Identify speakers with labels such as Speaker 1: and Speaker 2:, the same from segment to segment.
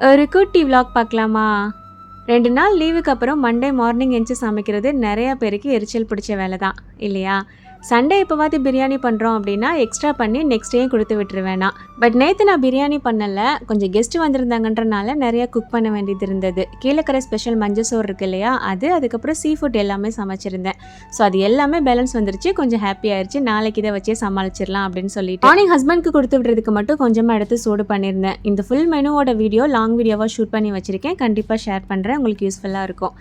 Speaker 1: ஒரு குட்டி vlog பார்க்கலாமா? ரெண்டு நாள் லீவுக்கு அப்புறம் மண்டே மார்னிங் எந்திச்சு சமைக்கிறது நிறைய பேருக்கு எரிச்சல் பிடிச்ச வேலை தான் இல்லையா? சண்டே எப்போவாது பிரியாணி பண்ணுறோம் அப்படின்னா எக்ஸ்ட்ரா பண்ணி நெக்ஸ்ட் டே கொடுத்து விட்டுருவேனா. பட் நேற்று நான் பிரியாணி பண்ணலை. கொஞ்சம் கெஸ்ட் வந்திருந்தாங்கன்றனால நிறையா குக் பண்ண வேண்டியது இருந்தது. கீழக்கரை ஸ்பெஷல் மஞ்சள் சோறு இருக்கு இல்லையா அது அதுக்கப்புறம் சீ ஃபுட் எல்லாமே சமைச்சிருந்தேன். ஸோ அது எல்லாமே பேலன்ஸ் வந்துருச்சு. கொஞ்சம் ஹாப்பி ஆயிடுச்சு நாளைக்கு இதை வச்சே சமாளிச்சிடலாம் அப்படின்னு சொல்லிட்டு. மார்னிங் ஹஸ்பண்ட்க்கு கொடுத்து விடுறதுக்கு மட்டும் கொஞ்சமாக எடுத்து சூடு பண்ணியிருந்தேன். இந்த ஃபுல் மெனுவோட வீடியோ லாங் வீடியோவாக ஷூட் பண்ணி வச்சிருக்கேன். கண்டிப்பாக ஷேர் பண்ணுறேன் உங்களுக்கு யூஸ்ஃபுல்லாக இருக்கும்.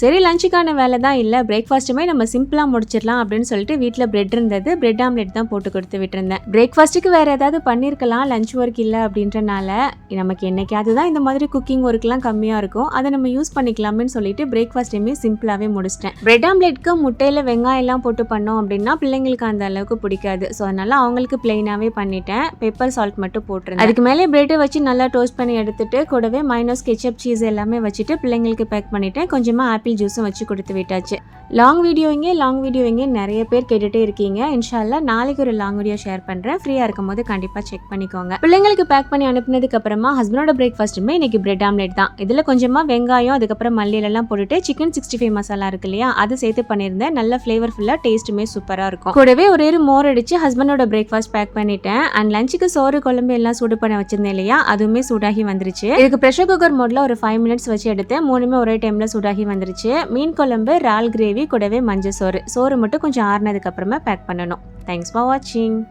Speaker 1: சரி லஞ்சுக்கான வேலை தான் இல்லை. பிரேக்ஃபாஸ்ட்டுமே நம்ம சிம்பிளாக முடிச்சிடலாம் அப்படின்னு சொல்லிட்டு வீட்டில் பிரெட் இருந்தது. பிரெட் ஆம்லெட் தான் போட்டு கொடுத்து விட்டுருந்தேன். பிரேக்ஃபாஸ்ட்டுக்கு வேறு ஏதாவது பண்ணியிருக்கலாம் லஞ்ச் ஒர்க் இல்லை அப்படின்றனால நமக்கு என்னைக்காவது தான் இந்த மாதிரி குக்கிங் ஒர்க்லாம் கம்மியாக இருக்கும் அதை நம்ம யூஸ் பண்ணிக்கலாம்னு சொல்லிட்டு பிரேக்ஃபாஸ்ட்டையுமே சிம்பிளாகவே முடிச்சிட்டேன். பிரெட் ஆம்லெட்க்கு முட்டையில் வெங்காயம்லாம் போட்டு பண்ணோம் அப்படின்னா பிள்ளைங்களுக்கு அந்த அளவுக்கு பிடிக்காது. ஸோ அதனால அவங்களுக்கு பிளெயினாகவே பண்ணிட்டேன். பெப்பர் சால்ட் மட்டும் போட்டுருந்தேன். அதுக்கு மேலே பிரெட்டை வச்சு நல்லா டோஸ்ட் பண்ணி எடுத்துட்டு கூடவே மைனஸ் கெச்சப் சீஸ் எல்லாமே வச்சுட்டு பிள்ளைங்களுக்கு பேக் பண்ணிட்டேன். கொஞ்சமாக ஆப்பிள் ஜூஸும் வச்சு கொடுத்து விட்டாச்சு. லாங் வீடியோ இங்கே லாங் வீடியோ இங்கே நிறைய பேர் கேட்டுகிட்டே இருக்கீங்க. இன்ஷால்லா நாளைக்கு ஒரு லாங் வீடியோ ஷேர் பண்ணுறேன் ஃப்ரீயாக இருக்கும் போது கண்டிப்பாக செக் பண்ணிக்கோங்க. பிள்ளைங்களுக்கு பேக் பண்ணி அனுப்புனதுக்கு அப்புறமா ஹஸ்பண்டோட பிரேக்ஃபாஸ்ட்டுமே இன்னைக்கு பிரெட் ஆம்லெட் தான். இதில் கொஞ்சமாக வெங்காயம் அதுக்கப்புறம் மல்லியிலலாம் போட்டுட்டு சிக்கன் சிக்ஸ்டி ஃபைவ் மசாலா இருக்கு இல்லையா அது சேர்த்து பண்ணியிருந்தேன். நல்ல ஃப்ளேவர்ஃபுல்லாக டேஸ்ட்டுமே சூப்பராக இருக்கும். கூடவே ஒரே ஒரு மோர் அடித்து ஹஸ்பண்டோட பிரேக்ஃபாஸ்ட் பேக் பண்ணிட்டேன். அண்ட் லஞ்சுக்கு சோறு குழம்பு எல்லாம் சூடு பண்ண வச்சிருந்தேன் இல்லையா அதுவுமே சூடாகி வந்துருச்சு. இதுக்கு ப்ரெஷர் குக்கர் மோட்ல ஒரு ஃபைவ் மினிட்ஸ் வச்சு எடுத்தேன். மூணுமே ஒரே டைம்ல சூடாகி வந்துருச்சு. மீன் குழம்பு இறால் கிரேவி கூடவே மஞ்சள் சோறு. சோறு மட்டும் கொஞ்சம் ஆறுனதுக்கு அப்புறமா பேக் பண்ணணும். தேங்க்ஸ் ஃபார் வாட்சிங்